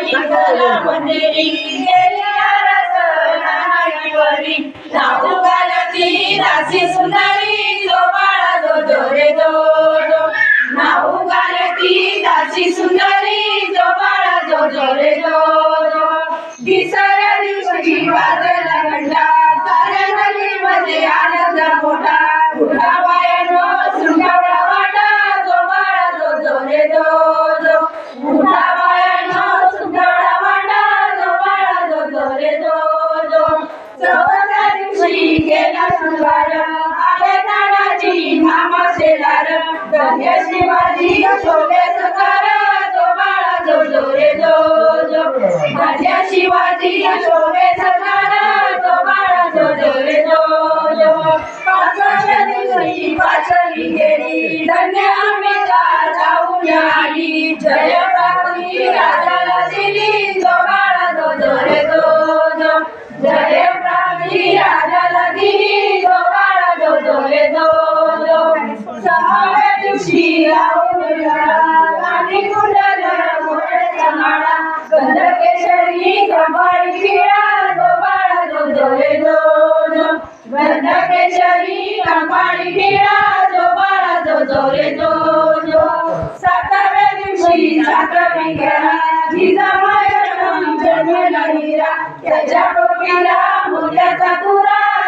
मंदिरी गेल्या रसनाईवरी नाऊ गालती दासी सुंदरी जो बाळा जो जो रे जो जो नाऊ गालती दासी सुंदरी जो बाळा जो जो रे जो जो तिसऱ्या दिवशी वाजला घंटा साऱ्या नगरीमध्ये आनंद मोठा केला गेला आले तानाजी मामा शेलार धन्य शिवाजी शोभे सकार. जो बाळा जो जो रे जो जो. धन्य शिवाजी शोभे सकार. जो बाळा जो जो रे जो जो. पाचव्या दिवशी पाचवी गेली धन्य आम्ही जाऊन आली. जय जो जो. सहाव्या दिवशी आणि कुंडल मोठ्याचा माळा कपाळी पिळा कपाळी पिळा दिवशी जिजा माया जन्मला हिरा. त्याच्या टोपीला मोत्याचा तुरा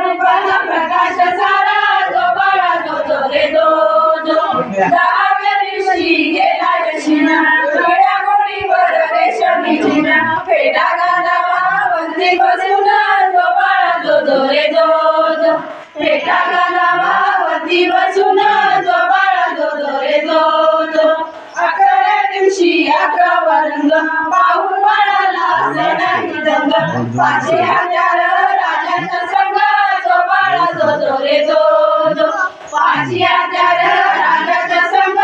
रंग पाहून बाळाला नाही रंग पाचशे हजार राजाचा संघ जो बाळा जो जो रे जो जो. पाचशे हजार राजाचा संघ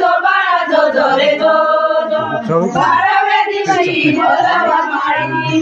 जो बाळा जो जो रे जो जो. बाराव्या दिवशी बोलावा माळी